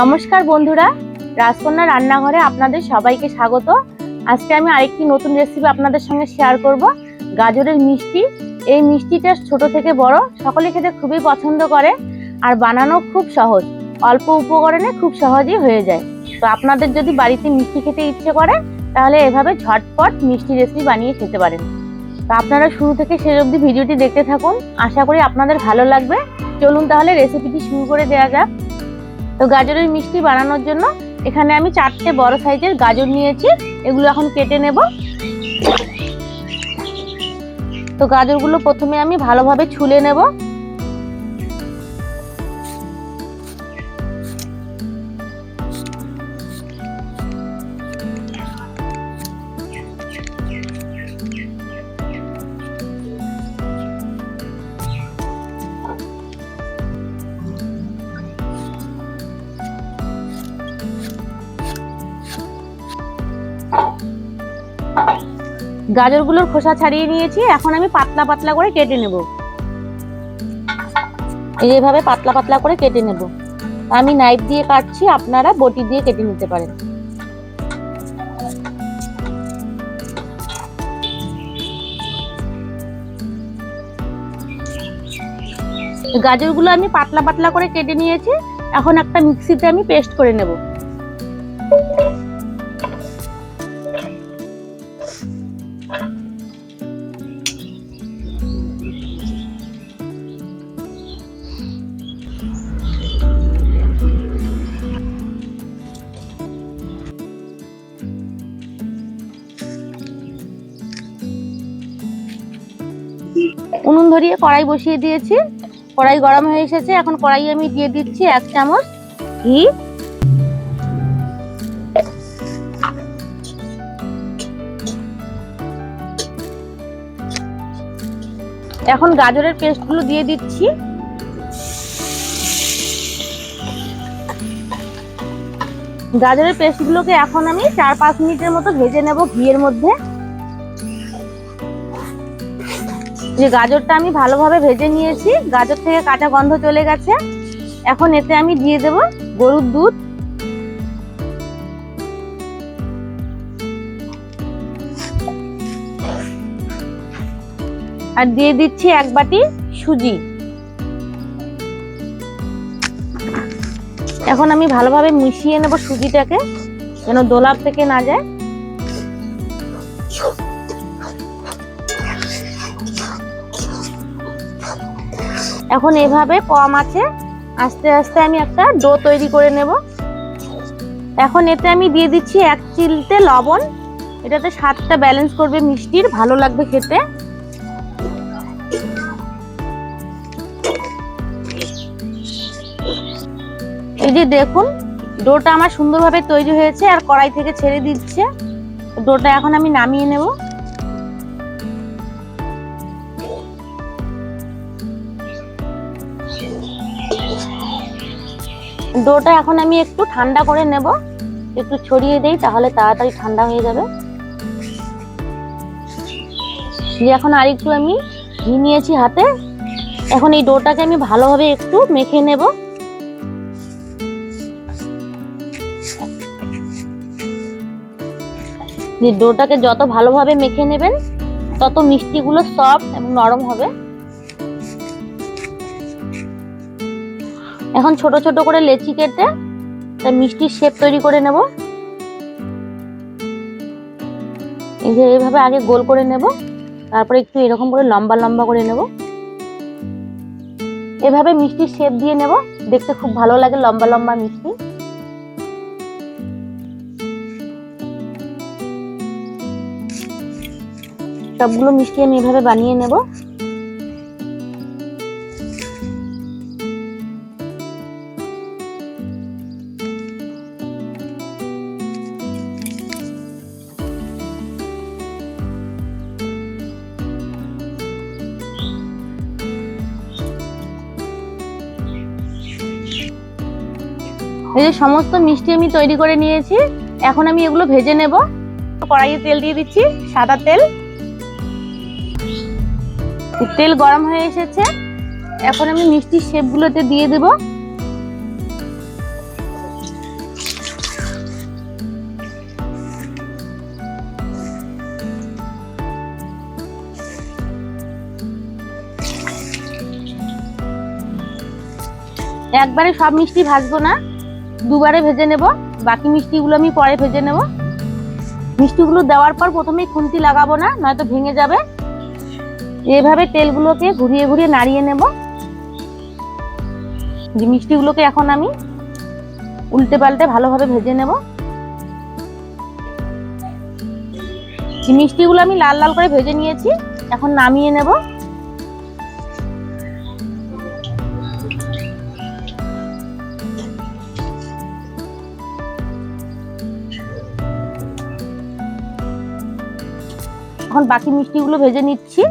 নমস্কার বন্ধুরা, রাজকন্যা রান্নাঘরে আপনাদের সবাইকে স্বাগত। আজকে আমি আরেকটি নতুন রেসিপি আপনাদের সঙ্গে শেয়ার করব, গাজরের মিষ্টি। এই মিষ্টিটা ছোট থেকে বড়, সকলে খেতে খুবই পছন্দ করে আর বানানো খুব সহজ। অল্প উপকরণে খুব সহজেই হয়ে যায়। তো আপনাদের যদি বাড়িতে মিষ্টি খেতে ইচ্ছে করে, তাহলে এভাবে ঝটপট মিষ্টি রেসিপি বানিয়ে খেতে পারেন। তো আপনারা শুরু থেকে শেষ অবধি ভিডিওটি দেখতে থাকুন। আশা করি আপনাদের ভালো লাগবে। চলুন তাহলে রেসিপিটি শুরু করে দেওয়া যাক। তো গাজরের মিষ্টি বানানোর জন্য এখানে আমি চারটে বড় সাইজের গাজর নিয়েছি, এগুলো এখন কেটে নেব। তো গাজরগুলো প্রথমে আমি ভালোভাবে ছুলে নেব। গাজরগুলোর খোসা ছাড়িয়ে নিয়েছি, এখন আমি পাতলা পাতলা করে কেটে নেব। এইভাবে পাতলা পাতলা করে কেটে নেব। আমি নাইফ দিয়ে কাটছি, আপনারা বটি দিয়ে কেটে নিতে পারেন। গাজরগুলো আমি পাতলা পাতলা করে কেটে নিয়েছি, এখন একটা মিক্সিতে আমি পেস্ট করে নেব। উনুন ধরিয়ে কড়াই বসিয়ে দিয়েছি। কড়াই গরম হয়ে এসেছে। এখন কড়াই আমি দিয়ে দিচ্ছি এক চামচ ঘি। এখন গাজরের পেস্টগুলো দিয়ে দিচ্ছি। গাজরের পেস্টগুলোকে এখন আমি চার পাঁচ মিনিটের মতো ভেজে নেব ঘিয়ের মধ্যে। যে গাজরটা আমি ভালোভাবে ভেজে নিয়েছি, গাজর থেকে কাঁচা গন্ধ চলে গেছে। এখন এতে আমি দিয়ে দেব গরুর দুধ। আর দিয়ে দিচ্ছি এক বাটি সুজি। এখন আমি ভালোভাবে মিশিয়ে নেব সুজিটাকে, যেন দোলাপ থেকে না যায়। এখন এভাবে কম আছে। আস্তে আস্তে আমি একটা ডো তৈরি করে নেব। এখন এতে আমি দিয়ে দিচ্ছি এক চিলতে লবণ। এটাতে স্বাদটা ব্যালেন্স করবে মিষ্টির, ভালো লাগবে খেতে। এই যে দেখুন, ডোটা আমার সুন্দরভাবে তৈরি হয়েছে আর কড়াই থেকে ছেড়ে দিচ্ছে। ডোটা এখন আমি নামিয়ে নেব। ডোটা এখন আমি একটু ঠান্ডা করে নেব। একটু ছড়িয়ে দেই, তাহলে তাড়াতাড়ি ঠান্ডা হয়ে যাবে। দিয়ে এখন আরেকটু আমি ঘি নিয়েছি হাতে। এখন এই ডোটাকে আমি ভালোভাবে একটু মেখে নেব। দিয়ে ডোটাকে যত ভালোভাবে মেখে নেবেন, তত মিষ্টিগুলো সফট এবং নরম হবে। এখন ছোট ছোট করে লেচি কেটে তার মিষ্টির শেপ তৈরি করে নেব। এই যে এইভাবে আগে গোল করে নেব, তারপরে একটু এরকম করে লম্বা লম্বা করে নেব। এভাবে মিষ্টির শেপ দিয়ে নেব, দেখতে খুব ভালো লাগে লম্বা লম্বা মিষ্টি। সবগুলো মিষ্টি আমি এভাবে বানিয়ে নেব। এই যে সমস্ত মিষ্টি আমি তৈরি করে নিয়েছি, এখন আমি এগুলো ভেজে নেব। কড়াইয়ে তেল দিয়ে দিচ্ছি, সাদা তেল। তেল গরম হয়ে এসেছে। এখন আমি মিষ্টির শেপগুলোতে দিয়ে দেব। একবারে সব মিষ্টি ভাজবো না। দুবারে ভেজে নেব, বাকি মিষ্টিগুলো আমি পরে ভেজে নেব। মিষ্টিগুলো দেওয়ার পর প্রথমেই খুন্তি লাগাবো না, নয়তো ভেঙে যাবে। এভাবে তেলগুলোকে ঘুরিয়ে ঘুরিয়ে নাড়িয়ে নেব। যে মিষ্টিগুলোকে এখন আমি উল্টে পাল্টে ভালোভাবে ভেজে নেব। মিষ্টিগুলো আমি লাল লাল করে ভেজে নিয়েছি, এখন নামিয়ে নেব। এখন বাকি মিষ্টিগুলো ভেজে নিচ্ছি।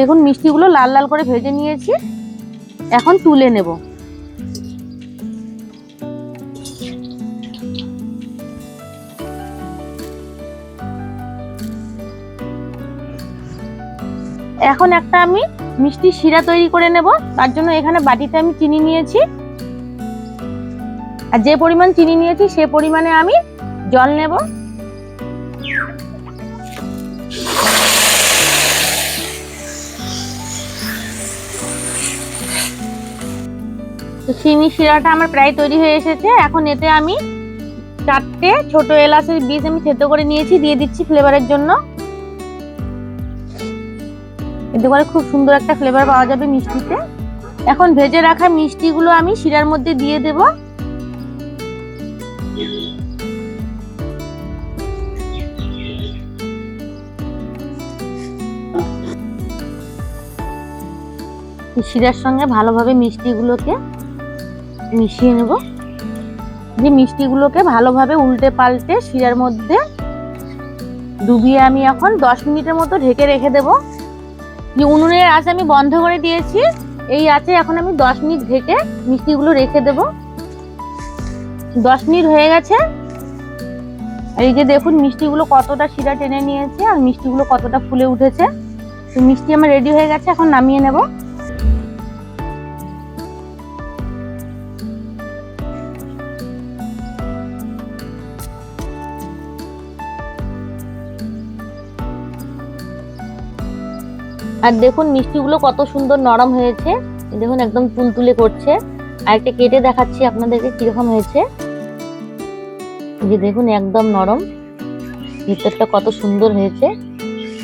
দেখুন, মিষ্টিগুলো লাল লাল করে ভেজে নিয়েছি। এখন তুলে নেব। এখন একটা আমি মিষ্টি শিরা তৈরি করে নেব। তার জন্য এখানে বাটিতে আমি চিনি নিয়েছি। আর যে পরিমাণ চিনি নিয়েছি, সে পরিমাণে আমি জল নেব। চিনি শিরাটা আমার প্রায় তৈরি হয়ে এসেছে। এখন এতে আমি চারটে ছোট এলাচের বীজ আমি থেতো করে নিয়েছি। দিয়ে দিচ্ছি ফ্লেভারের জন্য। এতে করে খুব সুন্দর একটা ফ্লেভার পাওয়া যাবে মিষ্টিতে। এখন ভেজে রাখা মিষ্টিগুলো আমি শিরার মধ্যে দিয়ে দেব। শিরার সঙ্গে ভালোভাবে মিষ্টিগুলোকে মিশিয়ে নেব। যে মিষ্টিগুলোকে ভালোভাবে উল্টে পাল্টে শিরার মধ্যে ডুবিয়ে আমি এখন দশ মিনিটের মতো ঢেকে রেখে দেবো। যে উনুনের আঁচ আমি বন্ধ করে দিয়েছি। এই আঁচে এখন আমি দশ মিনিট ঢেকে মিষ্টিগুলো রেখে দেব। দশ মিনিট হয়ে গেছে। এই যে দেখুন মিষ্টিগুলো কতটা শিরা টেনে নিয়েছে আর মিষ্টিগুলো কতটা ফুলে উঠেছে। তো মিষ্টি আমার রেডি হয়ে গেছে, এখন নামিয়ে নেব। আর দেখুন মিষ্টিগুলো কত সুন্দর নরম হয়েছে। দেখুন একদম তুলতুলে করছে। আর একটা কেটে দেখাচ্ছি আপনাদেরকে কীরকম হয়েছে। যে দেখুন একদম নরম। ভিতরটা কত সুন্দর হয়েছে।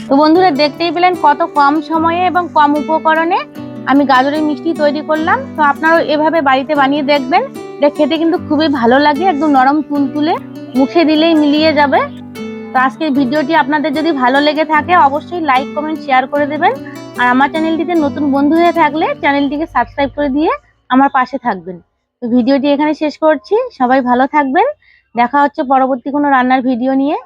তো বন্ধুরা, দেখতেই পেলেন কত কম সময়ে এবং কম উপকরণে আমি গাজরের মিষ্টি তৈরি করলাম। তো আপনারাও এভাবে বাড়িতে বানিয়ে দেখবেন। এটা খেতে কিন্তু খুবই ভালো লাগে। একদম নরম তুলতুলে। মুখে দিলেই মিলিয়ে যাবে। তো আজকের ভিডিওটি আপনাদের যদি ভালো লেগে থাকে, অবশ্যই লাইক কমেন্ট শেয়ার করে দেবেন। আর আমার চ্যানেলটিতে নতুন বন্ধু হয়ে থাকলে চ্যানেলটিকে সাবস্ক্রাইব করে দিয়ে আমার পাশে থাকবেন। তো ভিডিওটি এখানে শেষ করছি। সবাই ভালো থাকবেন। দেখা হচ্ছে পরবর্তী কোনো রান্নার ভিডিও নিয়ে।